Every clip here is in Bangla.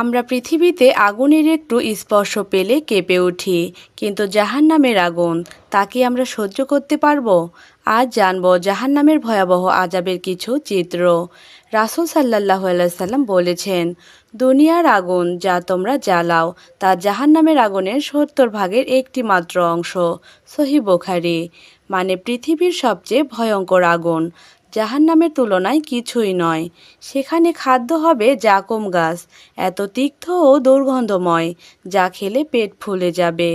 আমরা পৃথিবীতে আগুনের একটু স্পর্শ পেলে কেঁপে উঠি, কিন্তু জাহান্নামের আগুন, তা কি আমরা সহ্য করতে পারব? আজ জানব জাহান্নামের ভয়াবহ আজাবের কিছু চিত্র। রাসুল সাল্লাহ সাল্লাম বলেছেন, দুনিয়ার আগুন যা তোমরা জ্বালাও, তা জাহান্নামের আগুনের সত্তর ভাগের একটি মাত্র অংশ। সহি বোখারি। মানে পৃথিবীর সবচেয়ে ভয়ঙ্কর আগুন। জাহান্নামের তুলনায় কিছুই নয়। সেখানে খাদ্য হবে জাকম গাছ। এত তিক্ত ও দুর্গন্ধময়, যা খেলে পেট ফুলে যাবে।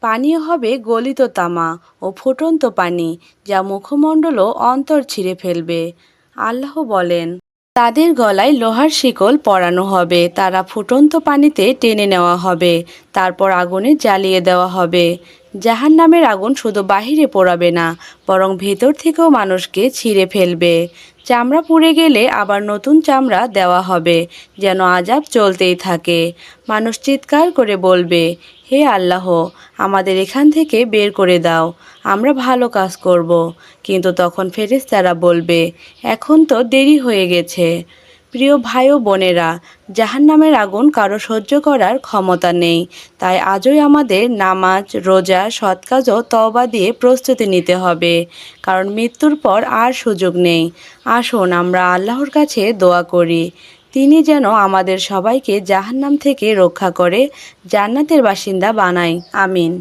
পানীয় হবে গলিত তামা ও ফুটন্ত পানি, যা মুখমণ্ডল অন্তর ছিঁড়ে ফেলবে। আল্লাহ বলেন, তাদের গলায় লোহার শিকল পরানো হবে, তারা ফুটন্ত পানিতে টেনে নেওয়া হবে। তারপর আগুনে জ্বালিয়ে দেওয়া হবে। জাহান নামের আগুন শুধু বাহিরে পোড়াবে না, বরং ভেতর থেকেও মানুষকে ছিঁড়ে ফেলবে। চামড়া পুড়ে গেলে আবার নতুন চামড়া দেওয়া হবে, যেন আজাব চলতেই থাকে। মানুষ চিৎকার করে বলবে, হে আল্লাহ, আমাদের এখান থেকে বের করে দাও, আমরা ভালো কাজ করব। কিন্তু তখন ফেরেশতারা বলবে, এখন তো দেরি হয়ে গেছে। প্রিয় ভাই ও বোনেরা, জাহান্নামের আগুন কারও সহ্য করার ক্ষমতা নেই। তাই আজই আমাদের নামাজ, রোজা, সৎকাজ ও তওবা দিয়ে প্রস্তুতি নিতে হবে, কারণ মৃত্যুর পর আর সুযোগ নেই। আসুন আমরা আল্লাহর কাছে দোয়া করি। তিনি যেন আমাদের সবাইকে জাহান্নাম থেকে রক্ষা করে, জান্নাতের বাসিন্দা বানায়। আমিন।